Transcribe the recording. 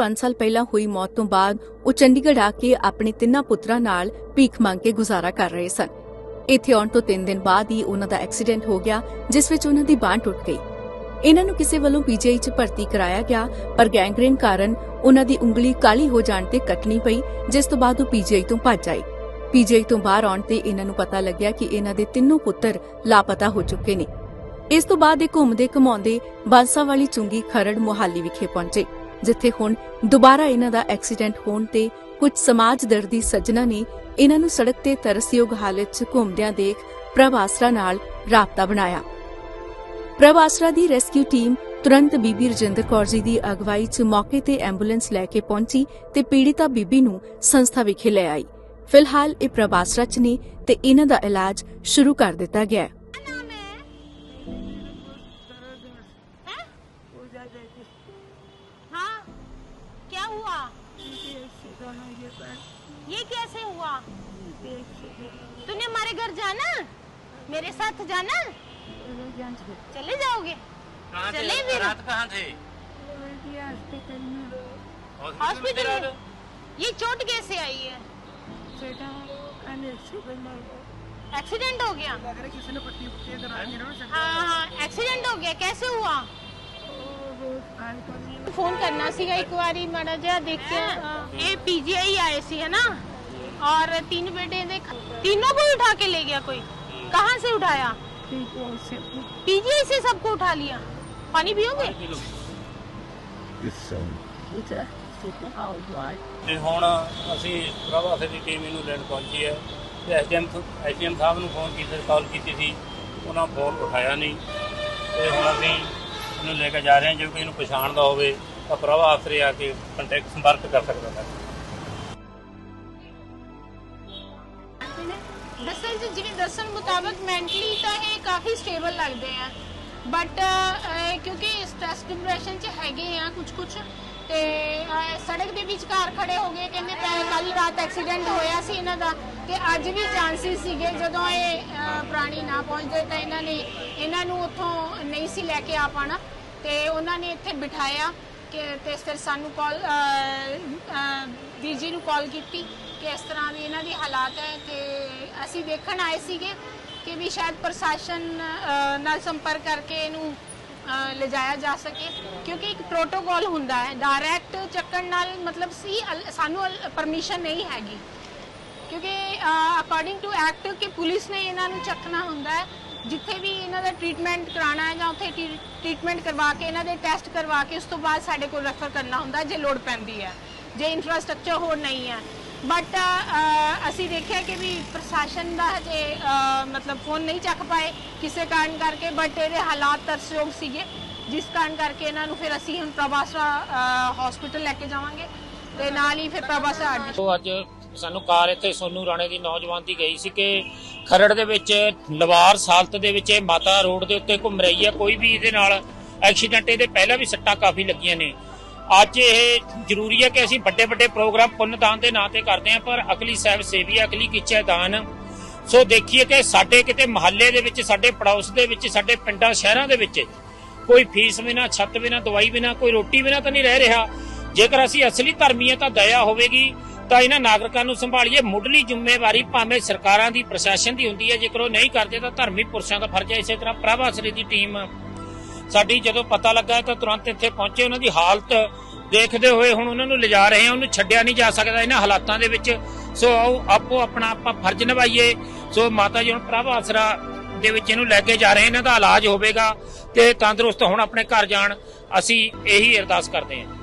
5 ਸਾਲ ਪਹਿਲਾਂ ਹੋਈ ਮੌਤ ਤੋਂ ਬਾਅਦ ਉਹ ਚੰਡੀਗੜ੍ਹ ਆ ਕੇ ਆਪਣੇ ਤਿੰਨਾਂ ਪੁੱਤਰਾਂ ਨਾਲ ਭੀਖ ਮੰਗ ਕੇ ਗੁਜ਼ਾਰਾ ਕਰ ਰਹੇ ਸਨ। ਇੱਥੇ ਆਉਣ ਤੋਂ 3 ਦਿਨ ਬਾਅਦ ਹੀ ਉਹਨਾਂ ਦਾ ਐਕਸੀਡੈਂਟ ਹੋ ਗਿਆ, ਜਿਸ ਵਿੱਚ ਉਹਨਾਂ ਦੀ ਬਾਂਹ ਟੁੱਟ ਗਈ। ਇਹਨਾਂ ਨੂੰ ਕਿਸੇ ਵੱਲੋਂ ਪੀਜੀਆਈ 'ਚ ਭਰਤੀ ਕਰਾਇਆ ਗਿਆ, ਪਰ ਗੈਂਗਰੀਨ ਕਾਰਨ ਉਹਨਾਂ ਦੀ ਉਂਗਲੀ ਕਾਲੀ ਹੋ ਜਾਣ ਤੇ ਕੱਟਣੀ ਪਈ, ਜਿਸ ਤੋਂ ਬਾਅਦ ਉਹ ਪੀਜੀਆਈ ਤੋਂ ਭੱਜ ਆਏ। ਪੀਜੀਆਈ ਤੋਂ ਬਾਹਰ ਆਉਣ ਤੇ ਇਹਨਾਂ ਨੂੰ ਪਤਾ ਲੱਗਿਆ ਕਿ ਇਹਨਾਂ ਦੇ ਤਿੰਨੋਂ ਪੁੱਤਰ ਲਾਪਤਾ ਹੋ ਚੁੱਕੇ ਨੇ। ਇਸ ਤੋਂ ਬਾਅਦ ਇਹ ਘੁੰਮਦੇ ਘਮਾਉਂਦੇ ਬਾਂਸਾ ਵਾਲੀ ਚੁੰਗੀ ਖਰੜ ਮੁਹਾਲੀ ਵਿਖੇ ਪਹੁੰਚੇ। ਜਿੱਥੇ ਹੁਣ ਦੁਬਾਰਾ ਇਹਨਾਂ ਦਾ ਐਕਸੀਡੈਂਟ ਹੋਣ ਤੇ ਕੁਝ ਸਮਾਜ ਦਰਦੀ ਸੱਜਣਾ ਨੇ ਇਹਨਾਂ ਨੂੰ ਸੜਕ ਤੇ ਤਰਸਯੋਗ ਹਾਲਤ 'ਚ ਘੁੰਮਦਿਆਂ ਦੇਖ ਪ੍ਰਭ ਆਸਰਾ ਨਾਲ ਰਾਬਤਾ ਬਣਾਇਆ। ਪ੍ਰਭ ਆਸਰਾ ਦੀ ਰੈਸਕਿਊ ਟੀਮ ਤੁਰੰਤ ਬੀਬੀ ਰਜਿੰਦਰ ਕੌਰ ਜੀ ਦੀ ਅਗਵਾਈ 'ਚ ਮੌਕੇ ਤੇ ਐਂਬੂਲੈਂਸ ਲੈ ਕੇ ਪਹੁੰਚੀ ਤੇ ਪੀੜਿਤਾ ਬੀਬੀ ਨੂੰ ਸੰਸਥਾ ਵਿਖੇ ਲੈ ਆਈ। ਫਿਲਹਾਲ ਇਹ ਪ੍ਰਭ ਆਸਰਾ 'ਚ ਨੇ ਤੇ ਇਹਨਾਂ ਦਾ ਇਲਾਜ ਸ਼ੁਰੂ ਕਰ ਦਿੱਤਾ ਗਿਆ ਹੈ। ये कैसे हुआ? तूने हमारे घर जाना? मेरे साथ जाना? चले जाओगे? चले फिर। रात कहाँ थे? हॉस्पिटल में ये चोट कैसे आई है? एक्सीडेंट हो गया। हाँ हाँ एक्सीडेंट हो गया। कैसे हुआ? ਫੋਨ ਕਰਨਾ ਸੀਗਾ ਇੱਕ ਵਾਰੀ ਮਾੜਾ ਜਿਹਾ ਦੇਖਿਆ ਇਹ ਪੀਜੀਆਈ ਆਏ ਸੀ है ना और तीन बेटे ਦੇ तीनों को उठा के ले गया कोई कहाँ से उठाया पीजीआई से सबको उठा लिया पानी पियोगे ਤੇ ਹੁਣ ਅਸੀਂ ਪ੍ਰਭਾਸੇ ਦੀ ਟੀਮ ਇਹਨੂੰ ਲੈਣ ਪਹੁੰਚੀ ਹੈ ਤੇ ਐਸਡੀਐਮ ਐਸਡੀਐਮ ਸਾਹਿਬ ਨੂੰ ਫੋਨ ਕੀਤਾ ਕਾਲ ਕੀਤੀ ਸੀ ਉਹਨਾਂ ਫੋਨ ਉਠਾਇਆ ਨਹੀਂ ਤੇ ਹੁਣ ਅਸੀਂ ਇਹਨੂੰ ਲੈ ਕੇ ਜਾ ਰਹੇ ਹਾਂ। ਜੇ ਕੋਈ ਇਹਨੂੰ ਪਛਾਣਦਾ ਹੋਵੇ, ਤਾਂ ਪ੍ਰਭਾ ਆਸਰੇ ਆ ਕੇ ਕੰਟੈਕਟ ਸੰਪਰਕ ਕਰ ਸਕਦਾ ਹੈ। ਦੱਸਣ ਚ, ਜਿਵੇਂ ਦੱਸਣ ਮੁਤਾਬਕ ਮੈਂਟਲੀ ਤਾਂ ਇਹ ਕਾਫੀ ਸਟੇਬਲ ਲੱਗਦੇ ਆ। ਬਟ ਕਿਉਂਕਿ ਸਟ੍ਰੈਸ ਡਿਪਰੈਸ਼ਨ ਚ ਹੈਗੇ ਆ ਕੁਝ ਕੁਝ ਤੇ ਅਹ, ਸੜਕ ਦੇ ਵਿਚਕਾਰ ਖੜੇ ਹੋ ਗਏ ਕਹਿੰਦੇ ਕੱਲ ਰਾਤ ਐਕਸੀਡੈਂਟ ਹੋਇਆ ਸੀ ਇਹਨਾਂ ਦਾ ਤੇ ਅੱਜ ਵੀ ਚਾਂਸਸ ਸੀਗੇ ਜਦੋਂ ਇਹ ਅਹ, ਪ੍ਰਾਣੀ ਨਾ ਪਹੁੰਚਦੇ ਤਾਂ ਇਹਨਾਂ ਨੇ ਇਹਨਾਂ ਨੂੰ ਉੱਥੋਂ ਨਹੀਂ ਸੀ ਲੈ ਕੇ ਆ ਪਾਣਾ ਤੇ ਉਹਨਾਂ ਨੇ ਇੱਥੇ ਬਿਠਾਇਆ ਕਿ ਤੇ ਫਿਰ ਸਾਨੂੰ ਕਾਲ ਵੀਰ ਜੀ ਨੂੰ ਕਾਲ ਕੀਤੀ ਕਿ ਇਸ ਤਰ੍ਹਾਂ ਵੀ ਇਹਨਾਂ ਦੀ ਹਾਲਾਤ ਹੈ ਤੇ ਅਸੀਂ ਦੇਖਣ ਆਏ ਸੀਗੇ ਕਿ ਵੀ ਸ਼ਾਇਦ ਪ੍ਰਸ਼ਾਸਨ ਅਹ, ਨਾਲ ਸੰਪਰਕ ਕਰਕੇ ਇਹਨੂੰ ਲਿਜਾਇਆ ਜਾ ਸਕੇ, ਕਿਉਂਕਿ ਇੱਕ ਪ੍ਰੋਟੋਕਾਲ ਹੁੰਦਾ ਹੈ ਡਾਇਰੈਕਟ ਚੱਕਣ ਨਾਲ ਮਤਲਬ ਸੀ, ਅਲ- ਸਾਨੂੰ ਪਰਮਿਸ਼ਨ ਨਹੀਂ ਹੈਗੀ। ਕਿਉਂਕਿ ਅਕੋਰਡਿੰਗ ਟੂ ਐਕਟ ਕਿ ਪੁਲਿਸ ਨੇ ਇਹਨਾਂ ਨੂੰ ਚੱਕਣਾ ਹੁੰਦਾ ਹੈ, ਜਿੱਥੇ ਵੀ ਇਹਨਾਂ ਦਾ ਟ੍ਰੀਟਮੈਂਟ ਕਰਾਉਣਾ ਹੈ ਜਾਂ ਉੱਥੇ ਟ੍ਰੀਟਮੈਂਟ ਕਰਵਾ ਕੇ, ਇਹਨਾਂ ਦੇ ਟੈਸਟ ਕਰਵਾ ਕੇ, ਉਸ ਤੋਂ ਬਾਅਦ ਸਾਡੇ ਕੋਲ ਰੈਫਰ ਕਰਨਾ ਹੁੰਦਾ, ਜੇ ਲੋੜ ਪੈਂਦੀ ਹੈ। ਜੇ ਇਨਫਰਾਸਟ੍ਰਕਚਰ ਹੋਰ ਨਹੀਂ ਹੈ ਬਟ uh, uh, ਅਸੀਂ ਦੇਖਿਆ ਕਿ ਵੀ ਪ੍ਰਸ਼ਾਸਨ ਦਾ ਹਜੇ ਮਤਲਬ ਫੋਨ ਨਹੀਂ ਚੱਕ ਪਾਏ ਕਿਸੇ ਕਾਰਨ ਕਰਕੇ ਬਟ ਇਹਦੇ ਹਾਲਾਤ ਤਰਸਯੋਗ ਸੀਗੇ। ਜਿਸ ਕਾਰਨ ਕਰਕੇ ਇਹਨਾਂ ਨੂੰ ਫਿਰ ਅਸੀਂ ਹੁਣ ਪ੍ਰਭਾਸਾ ਹਸਪੀਟਲ ਲੈ ਕੇ ਜਾਵਾਂਗੇ ਤੇ ਨਾਲ ਹੀ ਫਿਰ ਪ੍ਰਭਾਸਾ ਐਡਮਿਟ ਅੱਜ ਸਾਨੂੰ ਕਾਰ ਇੱਥੇ ਸੋਨੂ ਰਾਣੇ ਦੀ ਨੌਜਵਾਨ ਦੀ ਗਈ ਸੀ ਕਿ ਖਰੜ ਦੇ ਵਿੱਚ, ਲਵਾਰ ਸਾਲਤ ਦੇ ਵਿੱਚ ਇਹ ਮਾਤਾ ਰੋਡ ਦੇ ਉੱਤੇ ਘੁੰਮ ਰਹੀ ਹੈ ਕੋਈ ਵੀ ਇਹਦੇ ਨਾਲ ਐਕਸੀਡੈਂਟ ਇਹਦੇ ਪਹਿਲਾਂ ਵੀ ਸੱਟਾਂ ਕਾਫੀ ਲੱਗੀਆਂ ਨੇ। ਅੱਜ ਇਹ ਜ਼ਰੂਰੀ ਹੈ ਕਿ ਅਸੀਂ ਵੱਡੇ ਵੱਡੇ ਪ੍ਰੋਗਰਾਮ ਪੁੰਨਦਾਨ ਦੇ ਨਾਂ ਤੇ ਕਰਦੇ ਹਾਂ, ਪਰ ਅਕਲੀ ਸਾਹਿਬ ਸੇਵੀ ਅਕਲੀ ਕਿਚੈ ਦਾਨ। ਸੋ ਦੇਖੀਏ ਕਿ ਸਾਡੇ ਕਿਤੇ ਮਹੱਲੇ ਦੇ ਵਿੱਚ, ਸਾਡੇ ਪੜੋਸ ਦੇ ਵਿੱਚ, ਸਾਡੇ ਪਿੰਡਾਂ, ਸ਼ਹਿਰਾਂ ਦੇ ਵਿੱਚ ਕੋਈ ਫੀਸ ਬਿਨਾ, ਛੱਤ ਬਿਨਾ, ਦਵਾਈ ਬਿਨਾ, ਕੋਈ ਰੋਟੀ ਬਿਨਾ ਤਾਂ ਨਹੀਂ ਰਹਿ ਰਿਹਾ। ਜੇਕਰ ਅਸੀਂ ਅਸਲੀ ਧਰਮੀ ਤਾਂ ਦਇਆ ਹੋਵੇਗੀ, ਤਾਂ ਇਹਨਾਂ ਨਾਗਰਿਕਾਂ ਨੂੰ ਸੰਭਾਲੀਏ। ਮੁੱਢਲੀ ਜ਼ਿੰਮੇਵਾਰੀ ਭਾਵੇਂ ਸਰਕਾਰਾਂ ਦੀ, ਪ੍ਰਸ਼ਾਸਨ ਦੀ ਹੁੰਦੀ ਹੈ। ਜੇਕਰ ਉਹ ਨਹੀਂ ਕਰਦੇ ਤਾਂ ਧਰਮੀ ਪੁਰਸ਼ਾਂ ਦਾ ਫਰਜ਼ ਹੈ ਇਸੇ ਤਰ੍ਹਾਂ ਪ੍ਰਭਾਸਰੀ ਦੀ ਟੀਮ। ਸਾਡੀ ਜਦੋਂ ਪਤਾ ਲੱਗਾ ਤਾਂ ਤੁਰੰਤ ਇੱਥੇ ਪਹੁੰਚੇ, ਉਹਨਾਂ ਦੀ ਹਾਲਤ ਦੇਖਦੇ ਹੋਏ ਹੁਣ ਉਹਨਾਂ ਨੂੰ ਲਿਜਾ ਰਹੇ ਹਾਂ, ਉਹਨੂੰ ਛੱਡਿਆ ਨਹੀਂ ਜਾ ਸਕਦਾ ਇਹਨਾਂ ਹਾਲਾਤਾਂ ਦੇ ਵਿੱਚ। ਸੋ ਆਓ, ਆਪੋ ਆਪਣਾ ਆਪਾਂ ਫਰਜ਼ ਨਿਭਾਈਏ। ਸੋ ਮਾਤਾ ਜੀ ਹੁਣ ਪ੍ਰਭ ਆਸਰਾ ਦੇ ਵਿੱਚ ਇਹਨੂੰ ਲੈ ਕੇ ਜਾ ਰਹੇ ਇਹਨਾਂ ਦਾ ਇਲਾਜ ਹੋਵੇਗਾ ਤੇ ਤੰਦਰੁਸਤ ਹੁਣ ਆਪਣੇ ਘਰ ਜਾਣ। ਅਸੀਂ ਇਹੀ ਅਰਦਾਸ ਕਰਦੇ ਹਾਂ।